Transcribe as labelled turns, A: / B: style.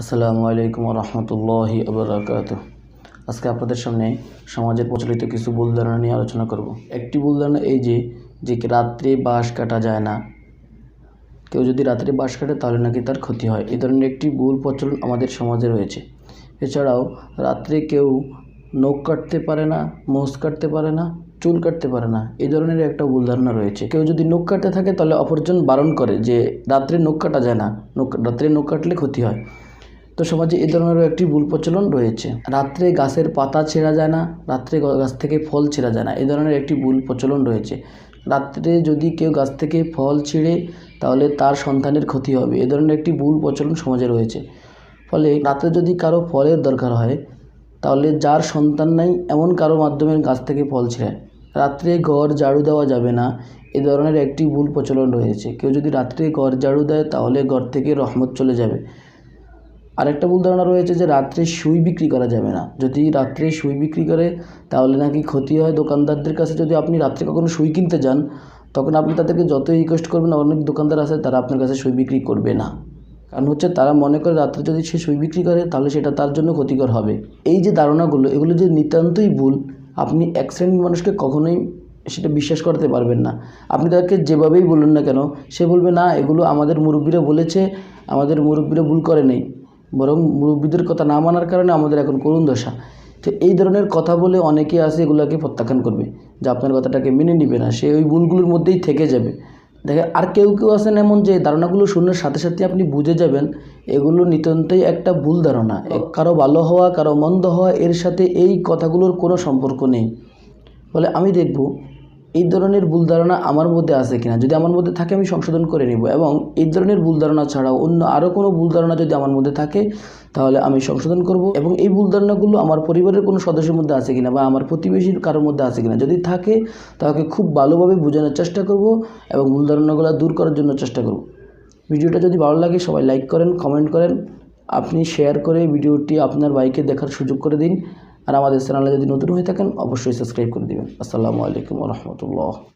A: আসসালামু আলাইকুম রহমতুল্লাহি আবরাকাত আজকে আপনাদের সামনে সমাজের প্রচলিত কিছু ভুল ধারণা নিয়ে আলোচনা করব। একটি ভুল ধারণা এই যে যে রাত্রে বাঁশ কাটা যায় না। কেউ যদি রাত্রে বাঁশ কাটে তাহলে নাকি তার ক্ষতি হয়। এই ধরনের একটি ভুল প্রচলন আমাদের সমাজে রয়েছে। এছাড়াও রাত্রে কেউ নখ কাটতে পারে না, মোষ কাটতে পারে না, চুল কাটতে পারে না এই ধরনের একটা ভুল ধারণা রয়েছে। কেউ যদি নখ কাটতে থাকে তাহলে অপরজন বারণ করে যে, রাত্রে নখ কাটা যায় না, নখ, রাত্রে নখ কাটলে ক্ষতি হয়। তো সমাজে এ ধরনেরও একটি ভুল প্রচলন রয়েছে। রাত্রে গাছের পাতা ছেঁড়া যায় না, রাত্রে গাছ থেকে ফল ছেঁড়া যায় না, এ ধরনের একটি ভুল প্রচলন রয়েছে। রাত্রে যদি কেউ গাছ থেকে ফল ছিঁড়ে, তাহলে তার সন্তানের ক্ষতি হবে, এ ধরনের একটি ভুল প্রচলন সমাজে রয়েছে। ফলে রাতে যদি কারও ফলের দরকার হয়, তাহলে যার সন্তান নাই, এমন কারও মাধ্যমে গাছ থেকে ফল ছিঁড়ে। রাত্রে ঘর ঝাড়ু দেওয়া যাবে না, এ ধরনের একটি ভুল প্রচলন রয়েছে। কেউ যদি রাত্রে ঘর ঝাড়ু দেয়, তাহলে ঘর থেকে রহমত চলে যাবে। আরেকটা ভুল ধারণা রয়েছে যে রাত্রে সুই বিক্রি করা যাবে না। যদি রাত্রে সুই বিক্রি করে, তাহলে নাকি ক্ষতি হয় দোকানদারদের কাছে। যদি আপনি রাত্রে কখনো সুই কিনতে যান, তখন আপনি তাদেরকে যতই রিকোয়েস্ট করবেন অনেক দোকানদার আছে, তারা আপনার কাছে সুই বিক্রি করবে না। কারণ হচ্ছে তারা মনে করে রাত্রে যদি সে সুই বিক্রি করে, তাহলে সেটা তার জন্য ক্ষতিকর হবে। এই যে ধারণাগুলো, এগুলো যে নিতান্তই ভুল, আপনি এক শ্রেণির মানুষকে কখনোই সেটা বিশ্বাস করতে পারবেন না। আপনি তাকে যেভাবেই বলুন না কেন, সে বলবে, না, এগুলো আমাদের মুরব্বীরা বলেছে, আমাদের মুরব্বীরা ভুল করে নেই। বরং মুরব্বীদের কথা না মানার কারণে আমাদের এখন করুণ দশা। তো এই ধরনের কথা বলে অনেকে আসে এগুলোকে প্রত্যাখ্যান করবে, যে আপনার কথাটাকে মেনে নিবে না, সে ওই ভুলগুলোর মধ্যেই থেকে যাবে। দেখে আর কেউ কেউ আছেন এমন যে ধারণাগুলো শোনার সাথে সাথে আপনি বুঝে যাবেন, এগুলো নিতান্তই একটা ভুল ধারণা। কারও ভালো হওয়া, কারও মন্দ হওয়া, এর সাথে এই কথাগুলোর কোনো সম্পর্ক নেই। ফলে আমি দেখব এই ধরনের ভুল ধারণা আমার মধ্যে আছে কিনা? যদি আমার মধ্যে থাকে, আমি সংশোধন করে নিব এবং এই ধরনের ভুল ধারণা ছাড়াও অন্য আরও কোনো ভুল ধারণা যদি আমার মধ্যে থাকে, তাহলে আমি সংশোধন করব এবং এই ভুল ধারণাগুলো আমার পরিবারের কোনো সদস্যের মধ্যে আছে কিনা বা আমার প্রতিবেশীর কারোর মধ্যে আছে কিনা? যদি থাকে তাকে খুব ভালোভাবে বোঝানোর চেষ্টা করব এবং ভুল ধারণাগুলো দূর করার জন্য চেষ্টা করব। ভিডিওটা যদি ভালো লাগে, সবাই লাইক করেন, কমেন্ট করেন। আপনি শেয়ার করে ভিডিওটি আপনার বাইকে দেখার সুযোগ করে দিন। আর আমাদের চ্যানেলে যদি নতুন হয়ে থাকেন অবশ্যই সাবস্ক্রাইব করে দেবেন। আসসালামু আলাইকুম রহমতুল্লাহ।